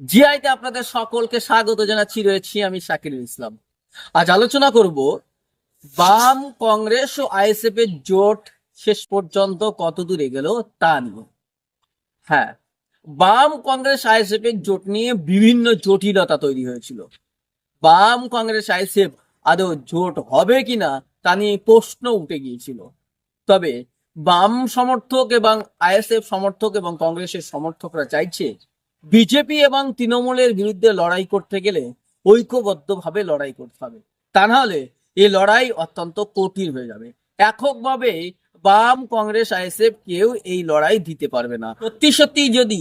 জিআইতে আপনাদের সকলকে স্বাগত জানাচ্ছি। রয়েছি আমি শাকিরুল ইসলাম। আজ আলোচনা করব, বাম কংগ্রেস ও আইএসএফ এর জোট শেষ পর্যন্ত কত দূর এগেল তা নিয়ে। হ্যাঁ বাম কংগ্রেস আইএসএফ এর জোট নিয়ে বিভিন্ন জটিলতা তৈরি হয়েছিল। বাম কংগ্রেস আইএসএফ আদৌ জোট হবে কিনা তা নিয়ে প্রশ্ন উঠে গিয়েছিল। তবে বাম সমর্থক এবং আইএসএফ সমর্থক এবং কংগ্রেসের সমর্থকরা চাইছে বিজেপি এবং তৃণমূলের বিরুদ্ধে লড়াই করতে গেলে ঐক্যবদ্ধভাবে লড়াই করতে হবে। তা নাহলে এই লড়াই অত্যন্ত কঠিন হয়ে যাবে। এককভাবে বাম কংগ্রেস, আইএসএফ কেউ এই লড়াই দিতে পারবে না। সত্যি সত্যি যদি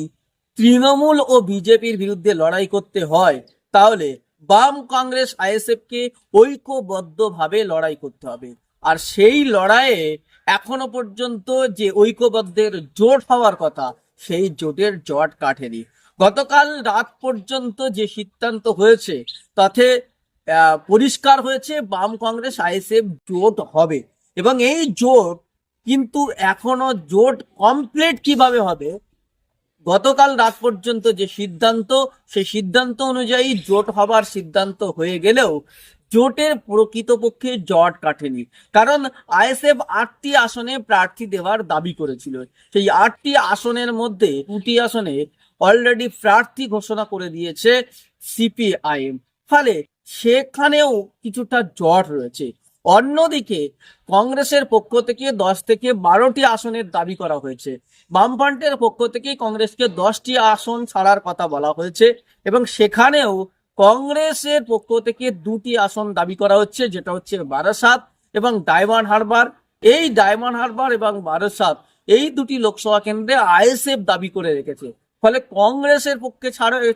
তৃণমূল ও বিজেপির বিরুদ্ধে লড়াই করতে হয়, তাহলে বাম কংগ্রেস, আইএসএফ কে ঐক্যবদ্ধভাবে লড়াই করতে হবে। আর সেই লড়াইয়ে এখনও পর্যন্ত যে ঐক্যবদ্ধের জোট হওয়ার কথা, সেই জোটের জট কাটেনি। গতকাল রাত পর্যন্ত যে সিদ্ধান্ত হয়েছে, তাতে পরিষ্কার হয়েছে বাম কংগ্রেস আইএসএফ জোট হবে। এবং এই জোট কিন্তু এখনও জোট কমপ্লিট কীভাবে হবে? গতকাল রাত পর্যন্ত যে সিদ্ধান্ত, সেই সিদ্ধান্ত অনুযায়ী জোট হবার সিদ্ধান্ত হয়ে গেলেও জোটের প্রকৃতপক্ষে জট কাটেনি। কারণ আইএসএফ আটটি আসনে প্রার্থী দেওয়ার দাবি করেছিল। সেই আটটি আসনের মধ্যে দুটি আসনে অলরেডি প্রার্থী ঘোষণা করে দিয়েছে সিপিআইএম ফলে সেখানেও কিছুটা জট রয়েছে। অন্যদিকে কংগ্রেসের পক্ষ থেকে দশ থেকে বারোটি আসনের দাবি করা হয়েছে। বামফ্রন্টের পক্ষ থেকে কংগ্রেসকে দশটি আসন ছাড়ার কথা বলা হয়েছে এবং সেখানেও কংগ্রেসের পক্ষ থেকে দুটি আসন দাবি করা হচ্ছে, যেটা হচ্ছে বারাসাত এবং ডায়মন্ড হারবার। এই ডায়মন্ড হারবার এবং বারাসাত এই দুটি লোকসভা কেন্দ্রে আইএসএফ দাবি করে রেখেছে। ফলে কংগ্রেসের পক্ষে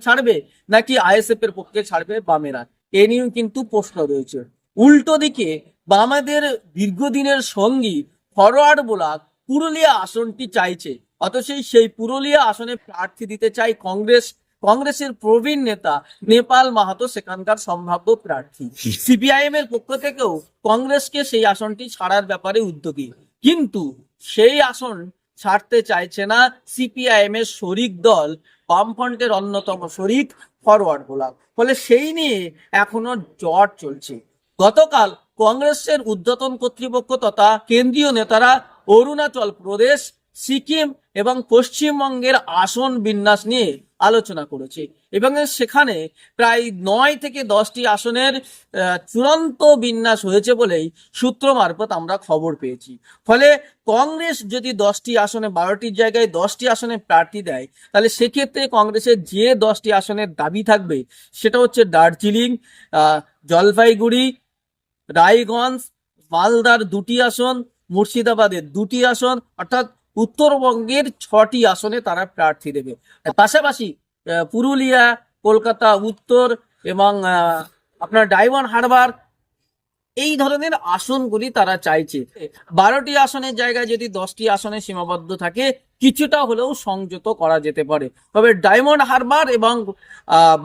ছাড়বে নাকি আইএসএফ এর পক্ষে ছাড়বে বামেরা? এ নিয়েও কিন্তু প্রশ্ন রয়েছে। উল্টো দিকে বামেদের দীর্ঘদিনের সঙ্গী ফরওয়ার্ড ব্লক পুরুলিয়া আসনটি চাইছে। অথচ সেই পুরুলিয়া আসনে প্রার্থী দিতে চাই কংগ্রেস। কংগ্রেসের প্রবীণ নেতা নেপাল মাহাতো, সেখানকার সম্ভাব্য প্রার্থী। সিপিআইএম এর পক্ষ থেকেও কংগ্রেসকে সেই আসনটি ছাড়ার ব্যাপারে উদ্যোগী। কিন্তু সেই আসন ছাড়তে চাইছে না সিপিআইএম এর শরিক দল, বামফ্রন্টের অন্যতম শরিক ফরওয়ার্ড গোলাপ ফলে সেই নিয়ে এখনও জট চলছে। গতকাল কংগ্রেসের উদ্যতন কর্তৃপক্ষ তথা কেন্দ্রীয় নেতারা অরুণাচল প্রদেশ সিকিম এবং পশ্চিমবঙ্গের আসন বিন্যাস নিয়ে আলোচনা করেছে। এবং সেখানে প্রায় নয় থেকে দশটি আসনের চূড়ান্ত বিন্যাস হয়েছে বলেই সূত্র মারফত আমরা খবর পেয়েছি। ফলে কংগ্রেস যদি দশটি আসনে বারোটির জায়গায় দশটি আসনে প্রার্থী দেয়, তাহলে সেক্ষেত্রে কংগ্রেসের যে দশটি আসনের দাবি থাকবে, সেটা হচ্ছে দার্জিলিং জলপাইগুড়ি, রায়গঞ্জ, মালদার দুটি আসন, মুর্শিদাবাদের দুটি আসন, অর্থাৎ উত্তরবঙ্গের ছটি আসনে তারা প্রার্থী দেবে। পাশাপাশি পুরুলিয়া, কলকাতা, উত্তর এবং আপনার ডায়মন্ড হারবার, এই ধরনের আসনগুলি তারা চাইছে। বারোটি আসনের জায়গায় যদি দশটি আসনে সীমাবদ্ধ থাকে, কিছুটা হলেও সংযত করা যেতে পারে। তবে ডায়মন্ড হারবার এবং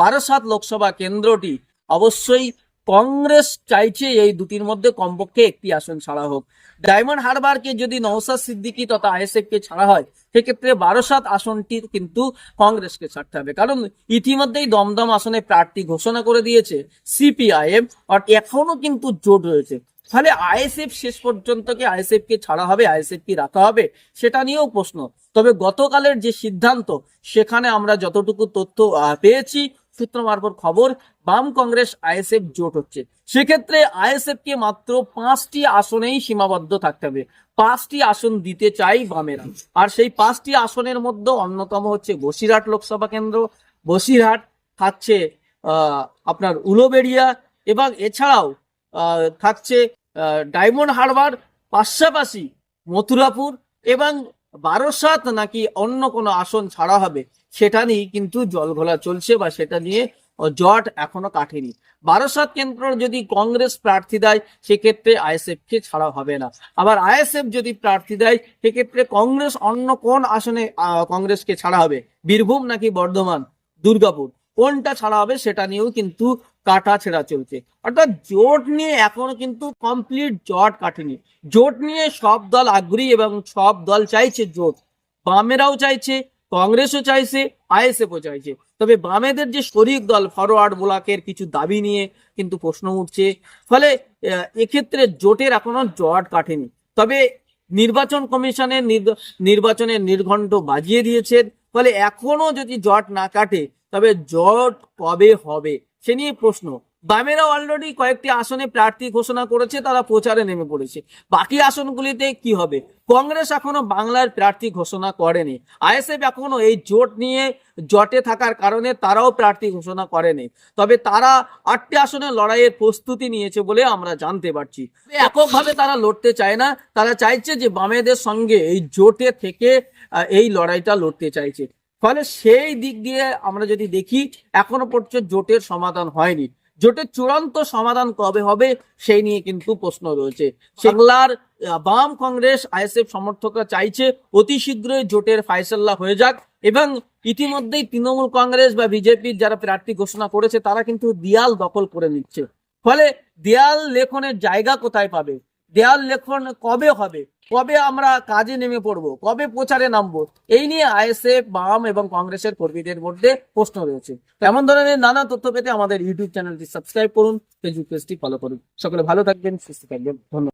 বারাসাত লোকসভা কেন্দ্রটি অবশ্যই কংগ্রেস চাইছে এই দুটির মধ্যে কমপক্ষে একটি আসন ছাড়া হোক। ডায়মন্ড হারবারকে যদি নওসাদ সিদ্দিকী তথা আইএসএফ কে ছাড়া হয়, সেক্ষেত্রে বারাসাত আসনটি কিন্তু কংগ্রেসকে ছাড়তে হবে। কারণ ইতিমধ্যেই দমদম আসনে প্রার্থী ঘোষণা করে দিয়েছে সিপিআইএম, আর এখনও কিন্তু জোট রয়েছে। ফলে আইএসএফ শেষ পর্যন্ত কি আইএসএফ কে ছাড়া হবে আইএসএফ কি রাখা হবে, সেটা নিয়েও প্রশ্ন। তবে গতকালের যে সিদ্ধান্ত, সেখানে আমরা যতটুকু তথ্য পেয়েছি সূত্র মারফত খবর, বাম কংগ্রেস, আইএসএফ জোট হচ্ছে। সেক্ষেত্রে আইএসএফ কে মাত্র পাঁচটি আসনেই সীমাবদ্ধ থাকতে হবে। পাঁচটি আসন দিতে চাই বামেরা। আর সেই পাঁচটি আসনের মধ্যে অন্যতম হচ্ছে বসিরহাট লোকসভা কেন্দ্র। বসিরহাট থাকছে আপনার উলোবেড়িয়া এবং এছাড়াও থাকছে ডায়মন্ড হারবার, পাশাপাশি মথুরাপুর এবং বারোসাত নাকি অন্য কোনো আসন ছাড়া হবে। সেটা নিয়ে কিন্তু জলঘোলা চলছে বা সেটা নিয়ে জট এখনও কাটেনি। বারোসাত কেন্দ্র যদি কংগ্রেস প্রার্থী দেয়, সেক্ষেত্রে আইএসএফ কে ছাড়া হবে না। আবার আইএসএফ যদি প্রার্থী দেয়, সেক্ষেত্রে কংগ্রেস অন্য কোন আসনে কংগ্রেসকে ছাড়া হবে? বীরভূম নাকি বর্ধমান? দুর্গাপুর। কোনটা ছাড়া হবে সেটা নিয়েও কিন্তু কাটা ছেঁড়া চলছে। অর্থাৎ জোট নিয়ে এখনও কিন্তু কমপ্লিট জট কাটেনি। জোট নিয়ে সব দল আগ্রহী এবং সব দল চাইছে জোট। বামেরাও চাইছে কংগ্রেসও চাইছে, আইএসএফও চাইছে। তবে বামেদের যে শরিক দল ফরওয়ার্ড ব্লকের কিছু দাবি নিয়ে কিন্তু প্রশ্ন উঠছে। ফলে এক্ষেত্রে জোটের এখনও জট কাটেনি। তবে নির্বাচন কমিশনের নির্বাচনের নির্ঘণ্ট বাজিয়ে দিয়েছেন। ফলে এখনও যদি জট না কাটে, তবে জট কবে হবে, সে নিয়ে প্রশ্ন। বামেরা অলরেডি কয়েকটি আসনে প্রার্থী ঘোষণা করেছে, তারা প্রচারে নেমে পড়েছে। বাকি আসনগুলিতে কি হবে? কংগ্রেস এখনও বাংলার প্রার্থী ঘোষণা করেনি। আইএসএফ এখনও এই জোট নিয়ে জটে থাকার কারণে তারাও প্রার্থী ঘোষণা করেনি। তবে তারা আটটি আসনে লড়াইয়ের প্রস্তুতি নিয়েছে বলে আমরা জানতে পারছি। এককভাবে তারা লড়তে চায় না। তারা চাইছে যে বামেদের সঙ্গে এই জোটে থেকে এই লড়াইটা লড়তে চাইছে। ফলে সেই দিক দিয়ে আমরা যদি দেখি, এখনও পর্যন্ত জোটের সমাধান হয়নি। জোটের চূড়ান্ত সমাধান কবে হবে সেই নিয়ে কিন্তু প্রশ্ন রয়েছে। বাংলার বাম কংগ্রেস, আইএসএফ সমর্থকরা চাইছে অতি শীঘ্রই জোটের ফাইসাল্লা হয়ে যাক এবং ইতিমধ্যেই তৃণমূল কংগ্রেস বা বিজেপির যারা প্রার্থী ঘোষণা করেছে, তারা কিন্তু দেয়াল দখল করে নিচ্ছে। ফলে দেয়াল লেখনের জায়গা কোথায় পাবে? দেয়াল লেখন কবে হবে? কবে আমরা কাজে নেমে পড়ব? কবে প্রচারে নামবো? এই নিয়ে আইএসএফ, বাম এবং কংগ্রেসের কর্মীদের মধ্যে প্রশ্ন রয়েছে। এমন ধরনের নানা তথ্য পেতে আমাদের ইউটিউব চ্যানেলটি সাবস্ক্রাইব করুন ফেসবুক পেজটি ফলো করুন। সকলে ভালো থাকবেন, সুস্থ থাকবেন। ধন্যবাদ।